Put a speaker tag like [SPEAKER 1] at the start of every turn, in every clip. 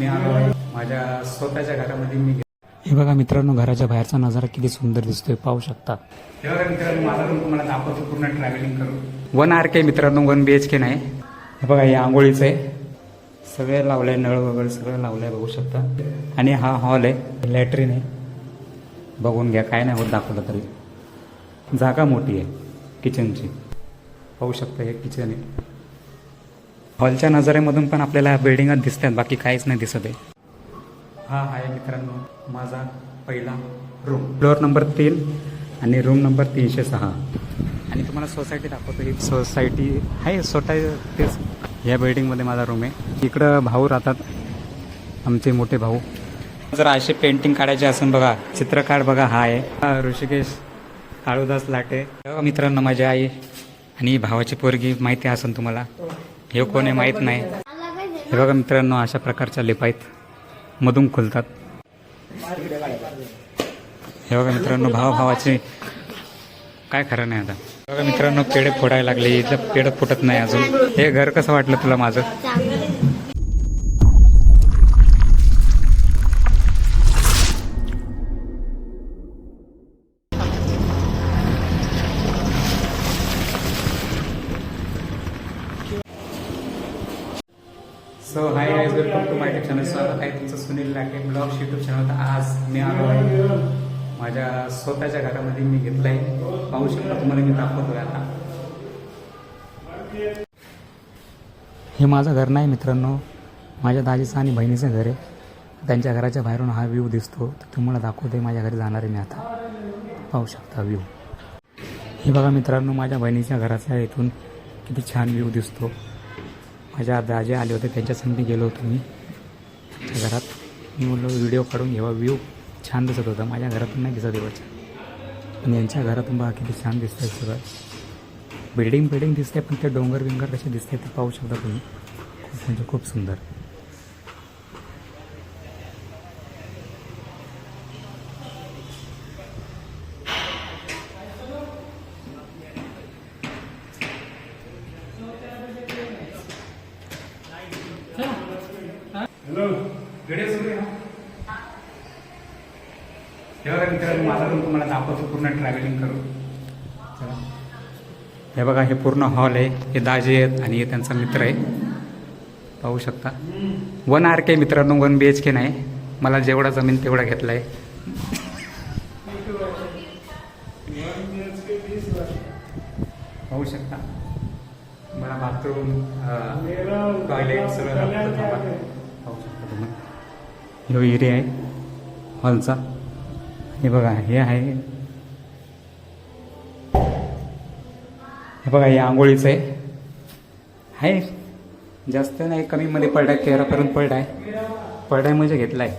[SPEAKER 1] मी आलो आहे. माझ्या स्वतःच्या घरामध्ये मी हे बघा मित्रांनो घराच्या बाहेरचा नजारा किती सुंदर दिसतोय पाहू शकता. हे बघा मित्रांनो माझा रूम तुम्हाला दाखवतो पूर्ण ट्रॅव्हलिंग करू वन आर के मित्रांनो वन बी एच के नाही. हे बघा हे आंघोळीचं आहे. सगळे लावलंय नळ वगैरे सगळं लावलंय बघू शकता. आणि हा हॉल आहे लॅट्रिन आहे. बघून घ्या काय नाही होत दाखवलं तरी. जागा मोठी आहे किचनची पाहू शकता हे किचन आहे. हॉलच्या नजरेमधून पण आपल्याला बिल्डिंगात दिसतात बाकी काहीच नाही दिसत आहे. हा आहे मित्रांनो माझा पहिला रूम फ्लोअर नंबर तीन आणि रूम नंबर तीनशे सहा. आणि तुम्हाला सोसायटी दाखवतो ही सोसायटी आहे स्वतः तेच या बिल्डिंगमध्ये माझा रूम आहे. इकडं भाऊ राहतात आमचे मोठे भाऊ. जर असे पेंटिंग काढायचे असून बघा चित्र काढ बघा हा आहे. हा ऋषिकेश काळूदास लाटे. मित्रांनो माझी आई आणि भावाची पोरगी माहिती असेल तुम्हाला. हे कोणी माहीत नाही. हे बघा मित्रांनो अशा प्रकारच्या लिपाईत मधून खुलतात. हे बघा मित्रांनो भावाभावाचे काय खरं नाही आता. बघा मित्रांनो पेढे फोडायला लागले. इथं पेढं फुटत नाही अजून. हे घर कसं वाटलं तुला माझं? आज मी आलो आहे. माझ्या स्वतःच्या घरामध्ये मी घेतलंय. पाहू शकता तुम्हाला मी दाखवतोय आता. हे माझं घर नाही मित्रांनो. माझ्या दाजीचं आणि बहिणीचं घर आहे. त्यांच्या घराच्या बाहेरून हा व्ह्यू दिसतो. तर तुम्हाला दाखवते माझ्या घरी जाणार आहे मी आता. पाहू शकता व्ह्यू. हे बघा मित्रांनो माझ्या बहिणीच्या घराचा इथून किती छान व्ह्यू दिसतो. माझ्या दाजे आले होते त्यांच्यासंग गेलो होतो मी. घरात. मी म्हणलो व्हिडिओ काढून घ्यावा व्ह्यू छान दिसत होता माझ्या घरातून नाही दिसत एवढं पण यांच्या घरातून बघा किती छान दिसतंय सगळं. बिल्डिंग बिल्डिंग दिसते पण ते डोंगर बिंगर कसे दिसते ते पाहू शकता तुम्ही. खूप म्हणजे खूप सुंदर. तेव्हा मित्रांनो माझा रूम तुम्हाला दाखवतो पूर्ण ट्रॅव्हलिंग करू चला. हे बघा हे पूर्ण हॉल आहे. हे दाजे आहेत आणि हे त्यांचा मित्र आहे. पाहू शकता. वन आर के मित्रांनो वन बी एच के नाही. मला जेवढा जमीन तेवढा घेतला आहे पाहू शकता. मला बाथरूम टॉयलेट सगळं पाहू शकता तुम्ही. ह्यो एरिया आहे हॉलचा हे बघा हे आहे. हे बघा हे आंघोळीचं आहे. आहे. जास्त नाही कमीमध्ये पडलाय तेरापर्यंत आहे. पडलाय म्हणजे घेतलाय.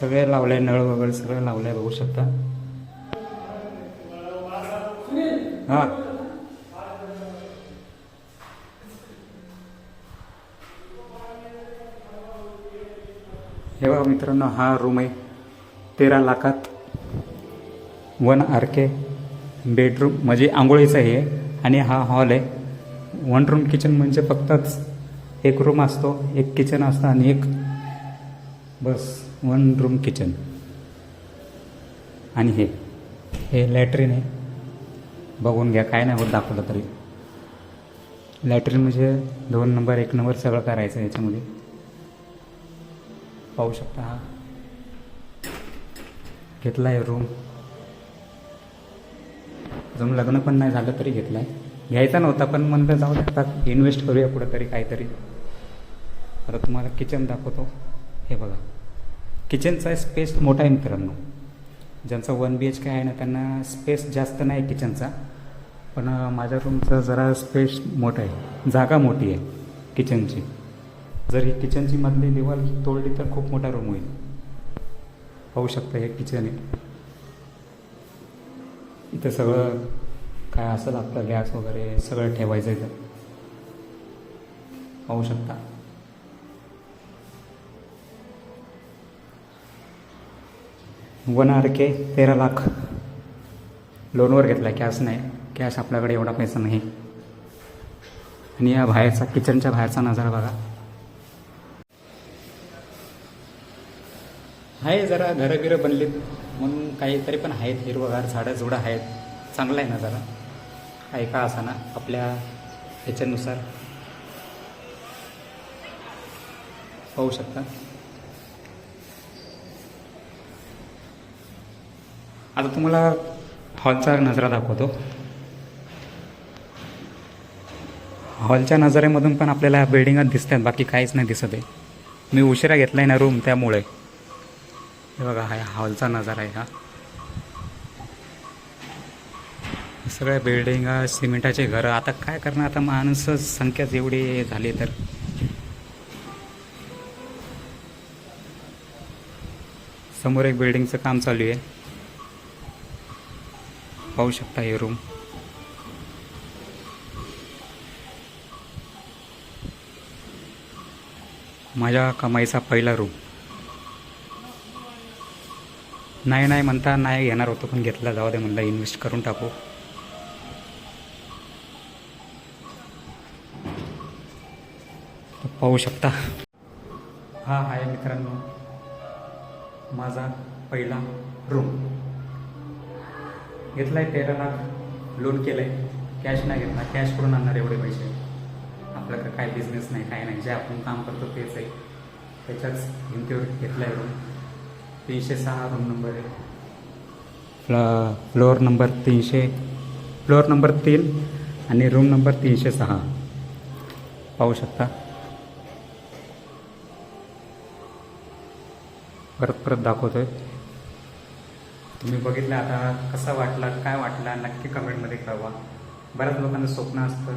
[SPEAKER 1] सगळे लावलंय नळ वगैरे सगळं लावलंय बघू शकता. हा. हे बघा मित्रांनो हा रूम आहे. तेरा लाखात वन आर के बेडरूम म्हणजे आंघोळीचं हे आणि हा हॉल आहे. वन रूम किचन म्हणजे फक्तच एक रूम असतो एक किचन असतं आणि एक बस वन रूम किचन. आणि हे हे लॅट्रिन आहे. बघून घ्या काय नाही होत दाखवलं तरी. लॅट्रिन म्हणजे दोन नंबर एक नंबर सगळं करायचं याच्यामध्ये. पाहू शकता हा. घेतला आहे रूम अजून लग्न पण नाही झालं तरी घेतला आहे घ्यायचा नव्हता पण म्हणलं जाऊ द्या आता इन्व्हेस्ट करूया पुढं तरी काहीतरी. आता तुम्हाला किचन दाखवतो. हे बघा. किचनचा स्पेस मोठा आहे मित्रांनो. ज्यांचा वन बी एच के आहे ना त्यांना स्पेस जास्त नाही किचनचा पण माझ्या रूमचा जरा स्पेस मोठा आहे. जागा मोठी आहे किचनची जर ही किचनची मधली दिवाल तोडली तर खूप मोठा रूम होईल. पाहू शकता हे किचन आहे इथं सगळं काय असेल आपलं गॅस वगैरे सगळं ठेवायचं इथं. पाहू शकता. वन आर के तेरा लाख. लोनवर घेतला कॅश नाही. कॅश आपल्याकडे एवढा पैसा नाही. आणि या बाहेरचा किचनच्या बाहेरचा नजारा बघा. आहे जरा घरं बिरं बनलीत. म्हणून काहीतरी पण आहेत हिरवगार झाडं झुडं आहेत. चांगलं आहे ना जरा? काही का असा ना आपल्या ह्याच्यानुसार? पाहू शकता? आता तुम्हाला हॉलचा नजरा दाखवतो. हॉलच्या नजरेमधून पण आपल्याला बिल्डिंगात दिसतात बाकी काहीच नाही दिसत आहे. मी उशिरा घेतला आहे ना रूम त्यामुळे. हे बघा हा हॉलचा नजारा आहे हा. सगळ्या बिल्डिंग सिमेंटाचे घरं. आता काय करणार? आता माणसं संख्याच एवढी झाली तर. समोर एक बिल्डिंगचं काम चालू आहे. पाहू शकता हे रूम माझ्या कमाईचा पहिला रूम नाही नाही म्हणता नाही घेणार होतो पण घेतला जाऊ दे म्हणलं इन्व्हेस्ट करून टाकू. पाहू शकता. हा आहे मित्रांनो माझा पहिला रूम घेतला आहे तेरा लाख लोन केलं आहे कॅश नाही घेतला कॅश करून आणणार एवढे पैसे. आपल्याकडं काय बिझनेस नाही काय नाही. जे आपण काम करतो तेच आहे. त्याच्याच भिंतीवर घेतला आहे रूम तीनशे सहा रूम नंबर आहे. फ्ल फ्लोअर नंबर तीनशे फ्लोअर नंबर तीन आणि रूम नंबर तीनशे सहा. पाहू शकता? परत परत दाखवतोय. तुम्ही बघितलं आता कसा वाटला काय वाटला नक्की कमेंटमध्ये कळवा. बऱ्याच लोकांचं स्वप्न असतं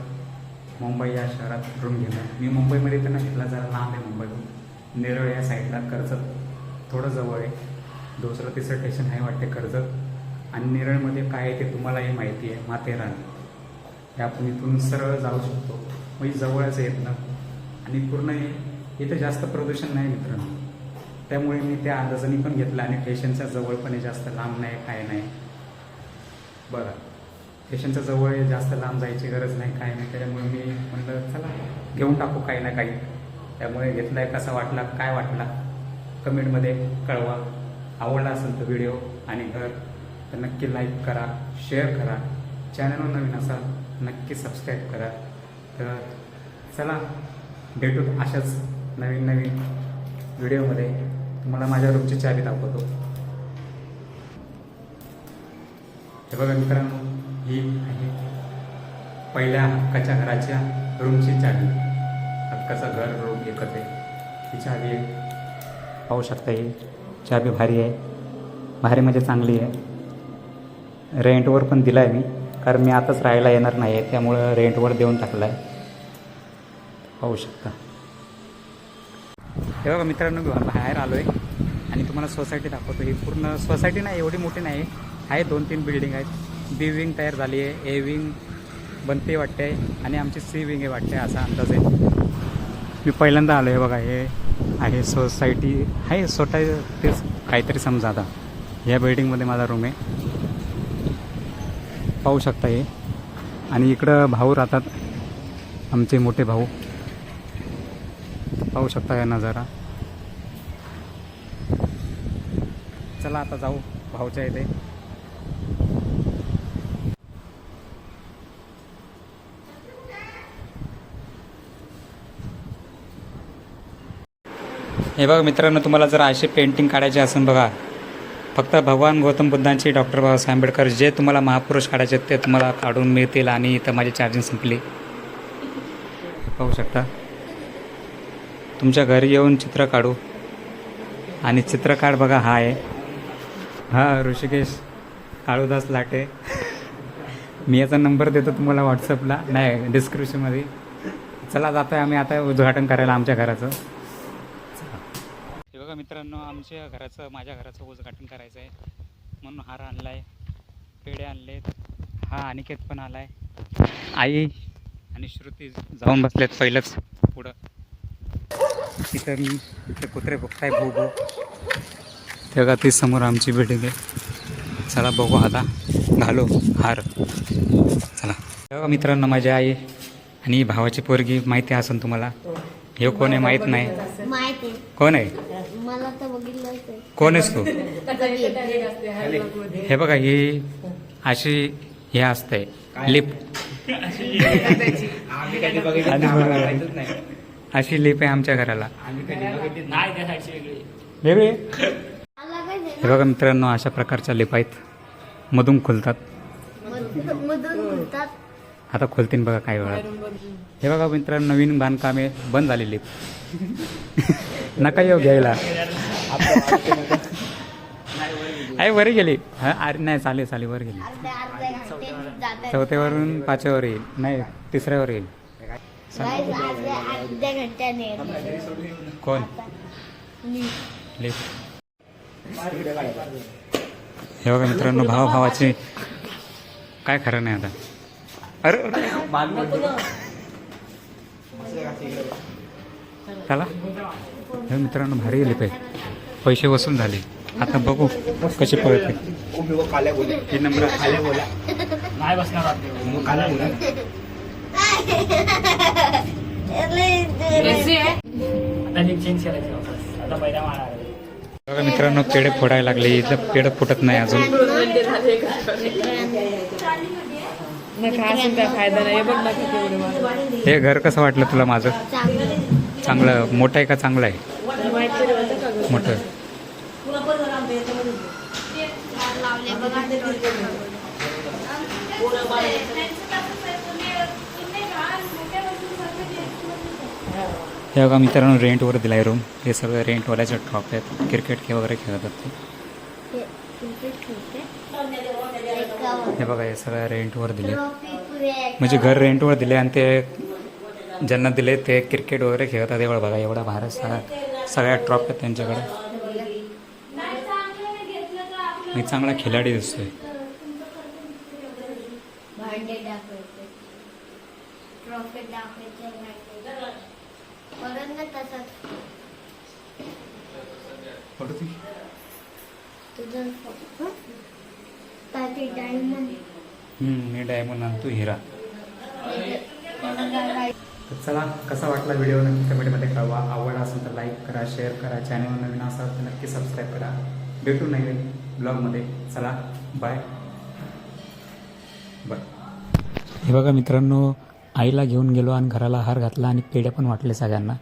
[SPEAKER 1] मुंबई या शहरात रूम घेणं. मी मुंबईमध्ये तर नाही घेतला जरा लांब आहे मुंबईहून. नेरळ या साईडला कर्जत. थोडं जवळ आहे. दुसरं तिसरं स्टेशन आहे वाटते कर्जत. आणि नेरळमध्ये काय आहे ते तुम्हालाही माहिती आहे माथेरान. हे आपण इथून सरळ जाऊ शकतो. मग जवळच येत ना आणि पूर्ण इथं जास्त प्रदूषण नाही मित्रांनो. त्यामुळे मी त्या अंदाजाने पण घेतलं आणि स्टेशनच्या जवळ पण जास्त लांब नाही काय नाही. बघा स्टेशनच्या जवळ आहे जास्त लांब जायची गरज नाही काय नाही. त्याच्यामुळे मी म्हणलं चला घेऊन टाकू काही ना काही. त्यामुळे घेतलाय कसा वाटला काय वाटला. कमेंटमध्ये कळवा. आवडला असेल तर व्हिडिओ आणि घर तर नक्की लाईक करा शेअर करा. चॅनलवर नवीन असाल नक्की सबस्क्राईब करा. तर चला भेटू अशाच नवीन नवीन व्हिडिओमध्ये तुम्हाला माझ्या रूमची चावी दाखवतो. हे बघा मित्रांनो ही आहे पहिल्या हक्काच्या घराच्या रूमची चावी. हक्काचं घर रूम एकच आहे. ही चावी पाहू शकता ही चाबी भारी आहे. भारी म्हणजे चांगली आहे. रेंटवर पण दिला आहे मी. कारण मी आताच राहायला येणार नाही आहे. त्यामुळं रेंटवर देऊन टाकला आहे पाहू शकता. हे बघा मित्रांनो मी बाहेर आलो आहे आणि तुम्हाला सोसायटी दाखवतो. ही पूर्ण सोसायटी नाही एवढी मोठी नाही. आहे दोन तीन बिल्डिंग आहेत. बी विंग तयार झाली आहे. ए विंग बनते वाटते आणि आमची सी विंग आहे वाटते असा अंदाज आहे. मी पहिल्यांदा आलो आहे बघा हे. आहे सोसायटी आहे सोटा तेच काहीतरी समजा आता. ह्या बिल्डिंगमध्ये माझा रूम आहे. पाहू शकता हे. आणि इकडं भाऊ राहतात. आमचे मोठे भाऊ. पाहू शकता या नजारा. चला आता जाऊ भाऊच्या इथे. हे बघा मित्रांनो तुम्हाला जर असे पेंटिंग काढायचे असेल बघा फक्त भगवान गौतम बुद्धांची डॉक्टर बाबासाहेब आंबेडकर जे तुम्हाला महापुरुष काढायचे आहेत ते तुम्हाला काढून मिळतील आणि इथं माझी चार्जिंग संपली. पाहू शकता. तुमच्या घरी येऊन चित्र काढू. आणि चित्र काढ बघा हा आहे. हा ऋषिकेश काळूदास लाटे. मी याचा नंबर देतो तुम्हाला व्हॉट्सअपला नाही डिस्क्रिप्शनमध्ये चला जातो आहे आम्ही आता उद्घाटन करायला आमच्या घराचं. बघा मित्रांनो आमच्या घराचं माझ्या घराचं उद्घाटन करायचं आहे म्हणून हार आणला आहे पेढे आणलेत हा अनिकेत पण आला आहे आई. आणि श्रुती जाऊन बसलेत पहिलंच पुढं. तिथं मी इथे कुत्रे बघताय भू भू ते बघा ती समोर आमची बिल्डिंग आहे. चला बघू आता. घालो हार. चला. हे बघा मित्रांनो माझी आई आणि भावाची पोरगी माहिती असेल तुम्हाला. हे कोण आहे माहीत नाही.
[SPEAKER 2] माहीत आहे.
[SPEAKER 1] कोण आहे?
[SPEAKER 2] मला तर
[SPEAKER 1] कोण आहेस तू? हे बघा ही अशी हे असते लिप.
[SPEAKER 3] आम्ही कधी बघितलं
[SPEAKER 1] आणि
[SPEAKER 3] नाही, आम्हाला
[SPEAKER 1] बरोबर.
[SPEAKER 3] माहीतच नाही
[SPEAKER 1] अशी लिप आहे आमच्या घराला.
[SPEAKER 3] आम्ही कधी बघितलं नाही. त्या साईडची वेगळी.
[SPEAKER 1] वेगळी?
[SPEAKER 2] मला काय
[SPEAKER 1] हे बघा मित्रांनो अशा प्रकारच्या लिप आहेत. मधून खुलतात.
[SPEAKER 2] मधून मधून बोलतात
[SPEAKER 1] आता खोलतीन बघा काही वेळात. हे बघा मित्रांनो नवीन बांधकामे बंद झालेली नका येऊ घ्यायला. अरे वर गेली. हा अरे नाही चालेल चालेल वर गेली. चौथ्यावरून पाचव्यावर येईल. नाही तिसऱ्यावर येईल. कोण? हे बघा मित्रांनो भावा भावाचे काय खरं नाही आता. अरे. चला. हे मित्रांनो भारी गेले पाहिजे पैसे वसूल झाले. आता बघू कसे पळते.
[SPEAKER 3] उभी वो काल्या बोला
[SPEAKER 1] हे नंबर
[SPEAKER 3] काल्या बोला नाही बसणार वाटतं. मग काल्या बोला आता चेंज करायचं वापस आता पहिला मारा
[SPEAKER 1] बघा मित्रांनो पेढे फोडायला लागले. इथं पेढं फुटत नाही अजून.
[SPEAKER 4] नका असून काय फायदा नाही. हे बघ नका केवढे मला
[SPEAKER 1] हे घर कसं वाटलं तुला माझं?
[SPEAKER 2] चांगलं
[SPEAKER 1] मोठं आहे का चांगलं आहे?
[SPEAKER 4] माहीत तरी होतं का गं?
[SPEAKER 1] मोठं.
[SPEAKER 2] लावले बघा
[SPEAKER 1] हे बघा मित्रांनो रेंटवर दिला आहे रूम हे सगळं रेंटवाल्याचे ट्रॉप आहेत. क्रिकेट खेळ वगैरे खेळतात ते
[SPEAKER 2] तुमचे छोटे एकावन्न.
[SPEAKER 1] हे बघा हे सगळं रेंटवर दिले. म्हणजे घर रेंटवर दिले आणि ते ज्यांना दिले ते क्रिकेट वगैरे खेळतात एवढं बघा एवढा भारत सगळ्या सगळ्या ट्रॉप आहेत त्यांच्याकडे. मी चांगला खिलाडी दिसतोय.
[SPEAKER 2] तुझं ते डायमंड
[SPEAKER 1] हम्म, मी डायमंड आणतो हिरा. तर चला कसा वाटला व्हिडिओ नक्की कमेंटमध्ये कळवा. आवड असेल तर लाईक करा शेअर करा. चॅनल नवीन असाल तर नक्की सबस्क्राईब करा. भेटू नाही ब्लॉगमध्ये चला बाय बाय हे बघा मित्रांनो आईला घेऊन गेलो आणि घराला हार घातला आणि पेढे पण वाटले सगळ्यांना.